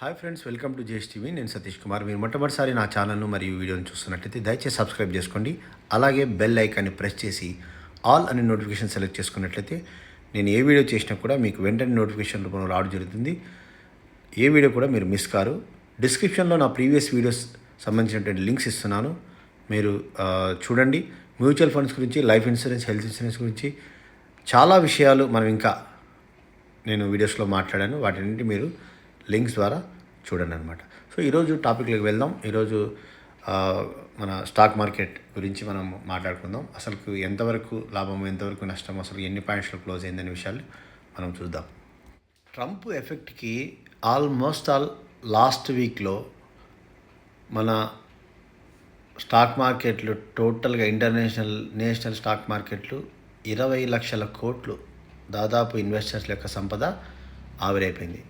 Hi friends welcome to JS TV. నేను సతీష్ కుమార్. మీరు మొట్టమొదటిసారి నా ఛానల్ను మరియు వీడియోని చూస్తున్నట్లయితే దయచేసి సబ్స్క్రైబ్ చేసుకోండి. అలాగే బెల్ ఐకాన్ని ప్రెస్ చేసి ఆల్ అనే నోటిఫికేషన్ సెలెక్ట్ చేసుకున్నట్లయితే నేను ఏ వీడియో చేసినా కూడా మీకు వెంటనే నోటిఫికేషన్ రూపంలో రావడం జరుగుతుంది. ఏ వీడియో కూడా మీరు మిస్ కారు. డిస్క్రిప్షన్లో నా ప్రీవియస్ వీడియోస్ సంబంధించినటువంటి లింక్స్ ఇస్తున్నాను. మీరు చూడండి. మ్యూచువల్ ఫండ్స్ గురించి లైఫ్ ఇన్సూరెన్స్ హెల్త్ ఇన్సూరెన్స్ గురించి చాలా విషయాలు మనం ఇంకా నేను వీడియోస్లో మాట్లాడాను. వాటిని మీరు లింక్స్ ద్వారా చూడండి అనమాట సో ఈరోజు టాపిక్లోకి వెళ్దాం. ఈరోజు మన స్టాక్ మార్కెట్ గురించి మనం మాట్లాడుకుందాం. అసలు ఎంతవరకు లాభం ఎంతవరకు నష్టం అసలు ఎన్ని పాయింట్స్లో క్లోజ్ అయిందనే విషయాలు మనం చూద్దాం. ట్రంప్ ఎఫెక్ట్కి ఆల్మోస్ట్ ఆల్ లాస్ట్ వీక్లో మన స్టాక్ మార్కెట్లు టోటల్గా ఇంటర్నేషనల్ నేషనల్ స్టాక్ మార్కెట్లు ఇరవై లక్షల కోట్లు దాదాపు ఇన్వెస్టర్స్ యొక్క సంపద ఆవిరైపోయింది.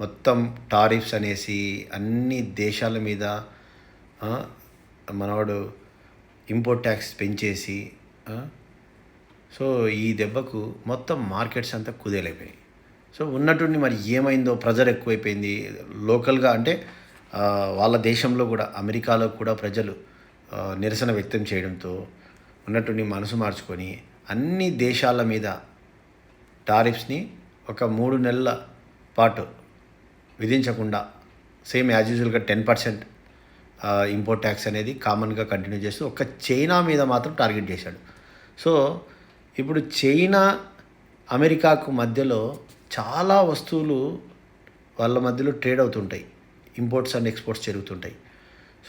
మొత్తం టారిఫ్స్ అనేసి అన్ని దేశాల మీద మనవాడు ఇంపోర్ట్ ట్యాక్స్ పెంచేసి సో ఈ దెబ్బకు మొత్తం మార్కెట్స్ అంతా కుదేలైపోయాయి సో ఉన్నటువంటి మరి ఏమైందో ప్రెజర్ ఎక్కువైపోయింది. లోకల్గా అంటే వాళ్ళ దేశంలో కూడా అమెరికాలో కూడా ప్రజలు నిరసన వ్యక్తం చేయడంతో ఉన్నటువంటి మనసు మార్చుకొని అన్ని దేశాల మీద టారిఫ్స్ని ఒక మూడు నెలల పాటు విధించకుండా సేమ్ యాజ్ యూజువల్గా టెన్ పర్సెంట్ ఇంపోర్ట్ ట్యాక్స్ అనేది కామన్గా కంటిన్యూ చేస్తూ ఒక చైనా మీద మాత్రం టార్గెట్ చేశాడు. సో ఇప్పుడు చైనా అమెరికాకు మధ్యలో చాలా వస్తువులు వాళ్ళ మధ్యలో ట్రేడ్ అవుతుంటాయి. ఇంపోర్ట్స్ అండ్ ఎక్స్పోర్ట్స్ జరుగుతుంటాయి.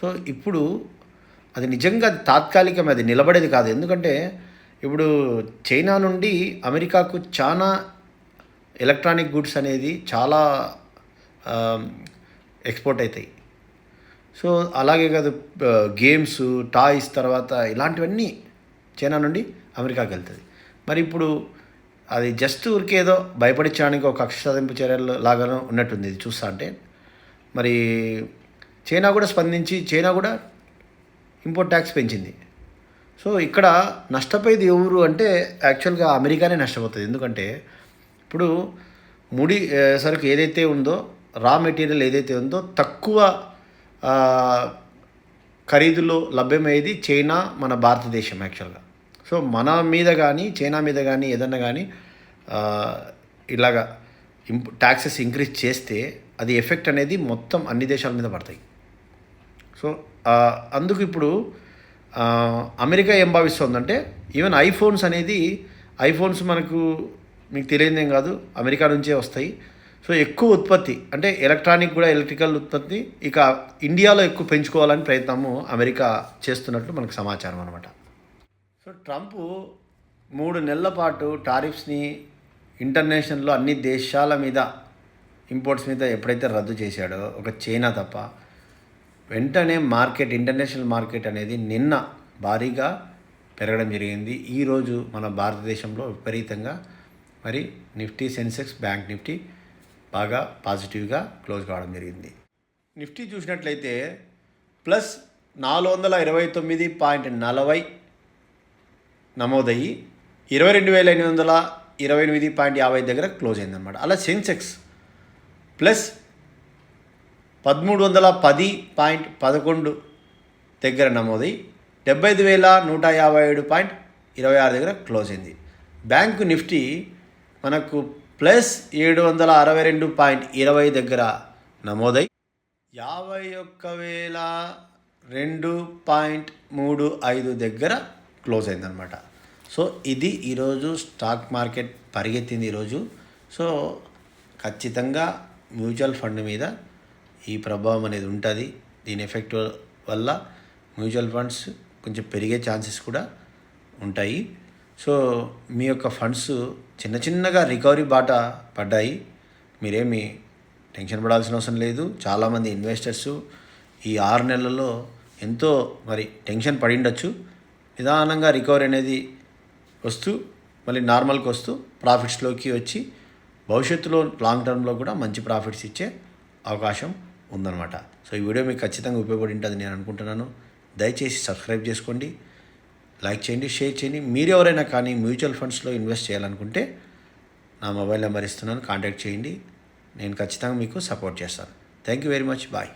సో ఇప్పుడు అది నిజంగా అది తాత్కాలికం అది నిలబడేది కాదు. ఎందుకంటే ఇప్పుడు చైనా నుండి అమెరికాకు చాలా ఎలక్ట్రానిక్ గుడ్స్ అనేది చాలా ఎక్స్పోర్ట్ అవుతాయి సో అలాగే కాదు గేమ్స్ టాయ్స్ తర్వాత ఇలాంటివన్నీ చైనా నుండి అమెరికాకి వెళ్తుంది. మరి ఇప్పుడు అది జస్ట్ ఊరికేదో భయపడించడానికి ఒక కక్ష సాధింపు చర్యలు లాగానే ఉన్నట్టుంది ఇది చూస్తా అంటే. మరి చైనా కూడా స్పందించి చైనా కూడా ఇంపోర్ట్ ట్యాక్స్ పెంచింది. సో ఇక్కడ నష్టపోయేది ఎవరు అంటే యాక్చువల్గా అమెరికానే నష్టపోతుంది. ఎందుకంటే ఇప్పుడు ముడి సరుకు ఏదైతే ఉందో రా మెటీరియల్ ఏదైతే ఉందో తక్కువ ఖరీదులో లభ్యమయ్యేది చైనా మన భారతదేశం యాక్చువల్గా సో మన మీద కానీ చైనా మీద కానీ ఏదన్నా కానీ ఇలాగా ఇంప్ ట్యాక్సెస్ ఇంక్రీజ్ చేస్తే అది ఎఫెక్ట్ అనేది మొత్తం అన్ని దేశాల మీద పడతాయి. సో అందుకు ఇప్పుడు అమెరికా ఏం భావిస్తుందంటే ఈవెన్ ఐఫోన్స్ అనేది ఐఫోన్స్ మనకు మీకు తెలియదేం కాదు అమెరికా నుంచే వస్తాయి. సో ఎక్కువ ఉత్పత్తి అంటే ఎలక్ట్రానిక్ కూడా ఎలక్ట్రికల్ ఉత్పత్తి ఇక ఇండియాలో ఎక్కువ పెంచుకోవాలని ప్రయత్నము అమెరికా చేస్తున్నట్లు మనకు సమాచారం అనమాట సో ట్రంప్ మూడు నెలల పాటు టారిఫ్స్ని ఇంటర్నేషనల్లో అన్ని దేశాల మీద ఇంపోర్ట్స్ మీద ఎప్పుడైతే రద్దు చేశాడో ఒక చైనా తప్ప వెంటనే మార్కెట్ ఇంటర్నేషనల్ మార్కెట్ అనేది నిన్న భారీగా పెరగడం జరిగింది. ఈరోజు మన భారతదేశంలో విపరీతంగా మరి నిఫ్టీ సెన్సెక్స్ బ్యాంక్ నిఫ్టీ బాగా పాజిటివ్గా క్లోజ్ కావడం జరిగింది. నిఫ్టీ చూసినట్లయితే ప్లస్ నాలుగు వందల ఇరవై తొమ్మిది పాయింట్ నలభై నమోదయ్యి ఇరవై రెండు వేల ఎనిమిది వందల ఇరవై ఎనిమిది పాయింట్ యాభై దగ్గర క్లోజ్ అయిందన్నమాట. అలా సెన్సెక్స్ ప్లస్ పదమూడు వందల పది పాయింట్ పదకొండు దగ్గర నమోదై డెబ్బై ఐదు వేల నూట యాభై ఏడు పాయింట్ ఇరవై ఆరు దగ్గర క్లోజ్ అయింది. బ్యాంకు నిఫ్టీ మనకు ప్లస్ ఏడు వందల అరవై రెండు పాయింట్ ఇరవై దగ్గర నమోదై యాభై ఒక్క వేల రెండు పాయింట్ మూడు ఐదు దగ్గర క్లోజ్ అయిందనమాట సో ఇది ఈరోజు స్టాక్ మార్కెట్ పరిగెత్తింది ఈరోజు. సో ఖచ్చితంగా మ్యూచువల్ ఫండ్ మీద ఈ ప్రభావం అనేది ఉంటుంది. దీని ఎఫెక్ట్ వల్ల మ్యూచువల్ ఫండ్స్ కొంచెం పెరిగే ఛాన్సెస్ కూడా ఉంటాయి. సో మీ యొక్క ఫండ్స్ చిన్న చిన్నగా రికవరీ బాట పడ్డాయి. మీరేమి టెన్షన్ పడాల్సిన అవసరం లేదు. చాలామంది ఇన్వెస్టర్స్ ఈ ఆరు నెలల్లో ఎంతో మరి టెన్షన్ పడి ఉండొచ్చు. నిదానంగా రికవరీ అనేది వస్తూ మళ్ళీ నార్మల్కి వస్తూ ప్రాఫిట్స్లోకి వచ్చి భవిష్యత్తులో లాంగ్ టర్మ్లో కూడా మంచి ప్రాఫిట్స్ ఇచ్చే అవకాశం ఉందన్నమాట. సో ఈ వీడియో మీకు ఖచ్చితంగా ఉపయోగపడి ఉంటుంది నేను అనుకుంటున్నాను. దయచేసి సబ్స్క్రైబ్ చేసుకోండి. లైక్ చేయండి షేర్ చేయండి. మీరు ఎవరైనా కానీ మ్యూచువల్ ఫండ్స్లో ఇన్వెస్ట్ చేయాలనుకుంటే నా మొబైల్ నెంబర్ ఇస్తున్నాను కాంటాక్ట్ చేయండి. నేను ఖచ్చితంగా మీకు సపోర్ట్ చేస్తాను. Thank you very much. Bye.